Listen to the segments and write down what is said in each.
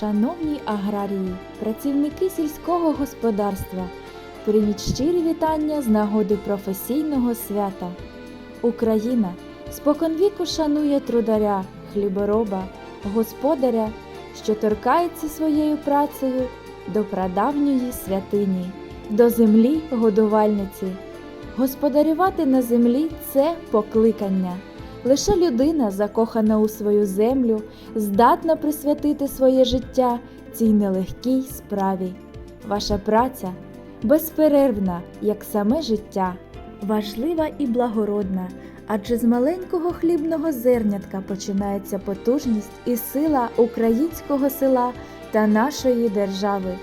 Шановні аграрії, працівники сільського господарства, прийміть щирі вітання з нагоди професійного свята. Україна споконвіку шанує трударя, хлібороба, господаря, що торкається своєю працею до прадавньої святині, до землі годувальниці. Господарювати на землі це покликання. Лише людина, закохана у свою землю, здатна присвятити своє життя цій нелегкій справі. Ваша праця безперервна, як саме життя, важлива і благородна, адже з маленького хлібного зернятка починається потужність і сила українського села та нашої держави.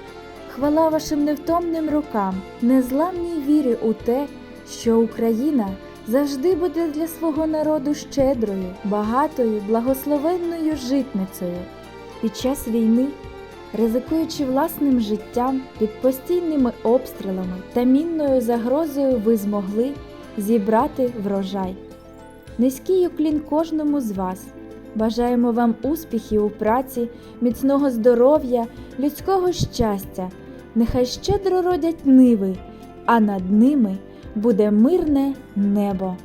Хвала вашим невтомним рукам, незламній вірі у те, що Україна завжди буде для свого народу щедрою, багатою, благословенною житницею. Під час війни, ризикуючи власним життям під постійними обстрілами та мінною загрозою, ви змогли зібрати врожай. Низький уклін кожному з вас. Бажаємо вам успіхів у праці, міцного здоров'я, людського щастя. Нехай щедро родять ниви, а над ними буде мирне небо.